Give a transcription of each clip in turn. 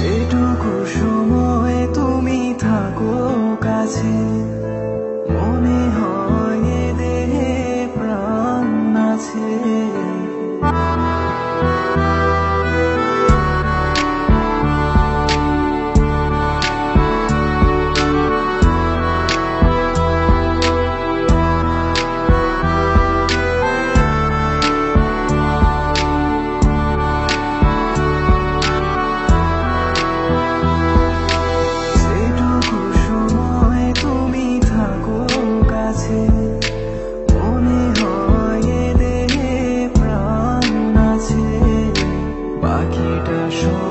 সেটুকু সময় তুমি থাকো কাছে। sure.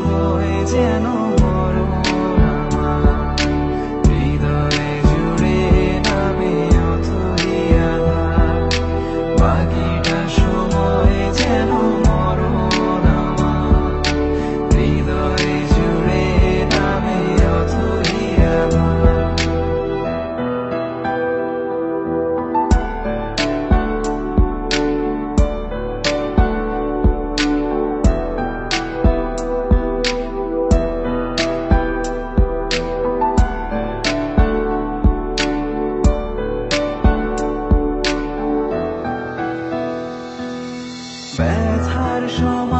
সময়